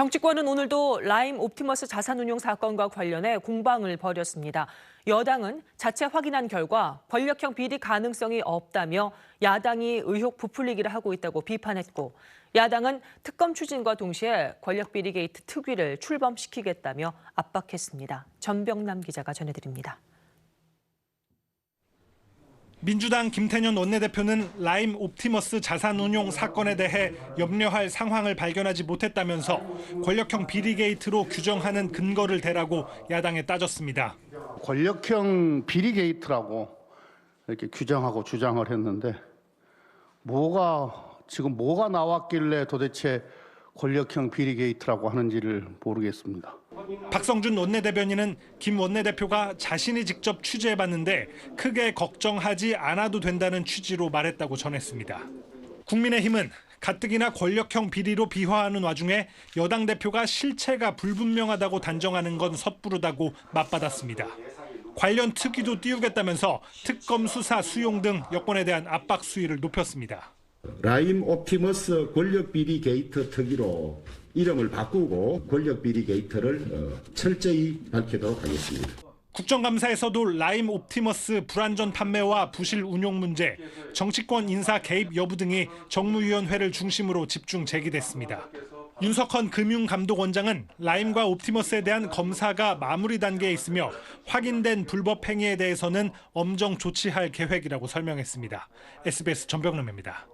정치권은 오늘도 라임 옵티머스 자산운용 사건과 관련해 공방을 벌였습니다. 여당은 자체 확인한 결과 권력형 비리 가능성이 없다며 야당이 의혹 부풀리기를 하고 있다고 비판했고 야당은 특검 추진과 동시에 권력 비리 게이트 특위를 출범시키겠다며 압박했습니다. 전병남 기자가 전해드립니다. 민주당 김태년 원내대표는 라임 옵티머스 자산운용 사건에 대해 염려할 상황을 발견하지 못했다면서 권력형 비리 게이트로 규정하는 근거를 대라고 야당에 따졌습니다. 권력형 비리 게이트라고 이렇게 규정하고 주장을 했는데 뭐가 지금 뭐가 나왔길래 도대체 권력형 비리 게이트라고 하는지를 모르겠습니다. 박성준 원내대변인은 김 원내대표가 자신이 직접 취재해봤는데 크게 걱정하지 않아도 된다는 취지로 말했다고 전했습니다. 국민의힘은 가뜩이나 권력형 비리로 비화하는 와중에 여당 대표가 실체가 불분명하다고 단정하는 건 섣부르다고 맞받았습니다. 관련 특위도 띄우겠다면서 특검 수사 수용 등 여권에 대한 압박 수위를 높였습니다. 라임 옵티머스 권력 비리 게이트 특위로 이름을 바꾸고 권력 비리 게이트를 어, 철저히 밝히도록 하겠습니다. 국정감사에서도 라임 옵티머스 불안전 판매와 부실 운용 문제, 정치권 인사 개입 여부 등이 정무위원회를 중심으로 집중 제기됐습니다. 윤석헌 금융감독원장은 라임과 옵티머스에 대한 검사가 마무리 단계에 있으며 확인된 불법 행위에 대해서는 엄정 조치할 계획이라고 설명했습니다. SBS 전병남입니다.